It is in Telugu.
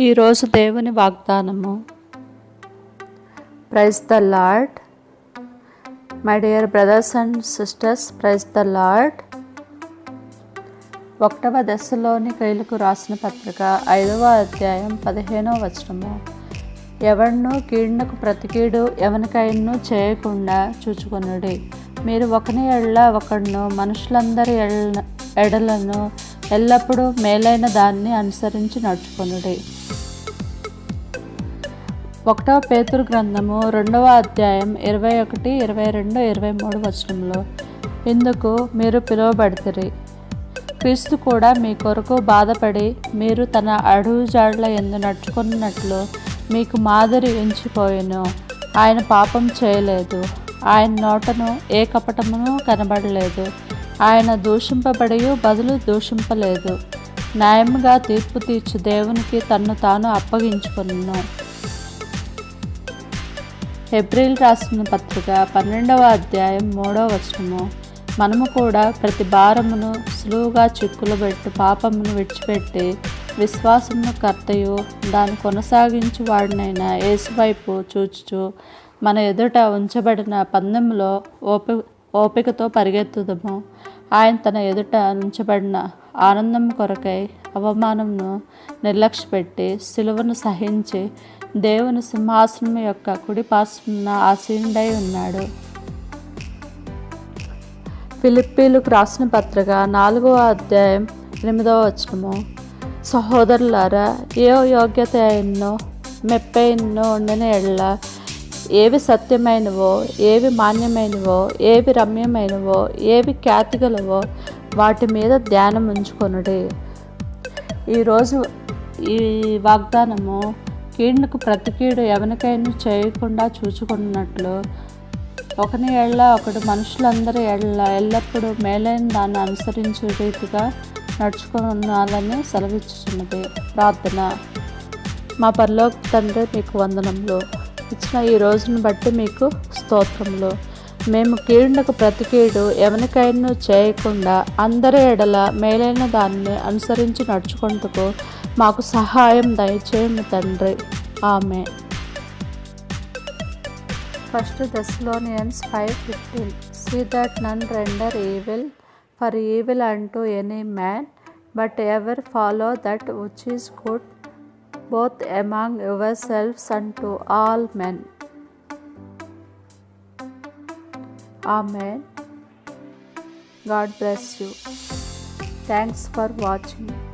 ఈరోజు దేవుని వాగ్దానము. Praise the lord. My dear brothers and sisters praise the lord. ఒకటవ దశలోని కైలుకు రాసిన పత్రిక ఐదవ అధ్యాయం పదిహేనవ వచనము. ఎవరినూ కీడునకు ప్రతికీడు ఎవరికైనా చేయకుండా చూచుకొనుడి. మీరు ఒకని ఎళ్ళ ఒకడును మనుషులందరి ఎడల ఎడలను ఎల్లప్పుడూ మేలైన దాన్ని అనుసరించి నడుచుకొనుడి. ఒకటవ పేతురు గ్రంథము రెండవ అధ్యాయం ఇరవై ఒకటి ఇరవై రెండు ఇరవై మూడు వచనంలో ఇందుకు మీరు పిలువబడితిరి. క్రీస్తు కూడా మీ కొరకు బాధపడి మీరు తన అడుగు జాడల ఎందు నడుచుకున్నట్లు మీకు మాదిరి ఎంచిపోయాను. ఆయన పాపం చేయలేదు. ఆయన నోటను ఏ కపటమును కనబడలేదు. ఆయన దూషింపబడి బదులు దూషింపలేదు. న్యాయంగా తీర్పు తీర్చు దేవునికి తన్ను తాను అప్పగించుకున్నాను ఏప్రిల్ రాసిన పత్రిక పన్నెండవ అధ్యాయం మూడవ వచనము. మనము కూడా ప్రతి భారమును సులువుగా చిక్కులు పెట్టి పాపమును విడిచిపెట్టి విశ్వాసమును కర్తయు దాన్ని కొనసాగించు వాడినైన ఏసువైపు చూచుచు మన ఎదుట ఉంచబడిన పందెంలో ఓపి ఓపికతో పరిగెత్తుదము. ఆయన తన ఎదుట ఉంచబడిన ఆనందం కొరకై అవమానంను నిర్లక్ష్యపెట్టి సిలువను సహించి దేవుని సింహాసనం యొక్క కుడి పార్శ్వమున ఆసీనుడై ఉన్నాడు. ఫిలిప్పీలకు రాసిన పత్రిక నాలుగవ అధ్యాయం ఎనిమిదవ వచనము. సహోదరులారా ఏ యోగ్యత అయినో మెప్పైనో ఉండని ఎళ్ళ ఏవి సత్యమైనవో ఏవి మాన్యమైనవో ఏవి రమ్యమైనవో ఏవి ఖ్యాతిగలవో వాటి మీద ధ్యానం ఉంచుకొనుడి ఈరోజు ఈ వాగ్దానము కీడుకు ప్రతి కీడు ఎవరికైనా చేయకుండా చూచుకున్నట్లు. ఒకని ఎళ్ళ ఒకడు మనుషులందరి ఎళ్ళ ఎల్లప్పుడూ మేలైన దాన్ని అనుసరించే రీతిగా నడుచుకొని ఉండాలని సెలవిచ్చుచున్నది ప్రార్థన. మా పరలోక తండ్రి మీకు వందనములు. ఇచ్చిన ఈ రోజును బట్టి మీకు స్తోత్రములు. మేము కీడునకు ప్రతి కీడు ఎవరికైనా చేయకుండా అందరి ఎడల మేలైన దాన్ని అనుసరించి నడుచుకుంటూ మాకు సహాయం దయచేయము తండ్రి. ఆమె first Thessalonians five fifteen see that none render evil for evil unto any man but ever follow that which is good both among yourselves and to all men amen God bless you thanks for watching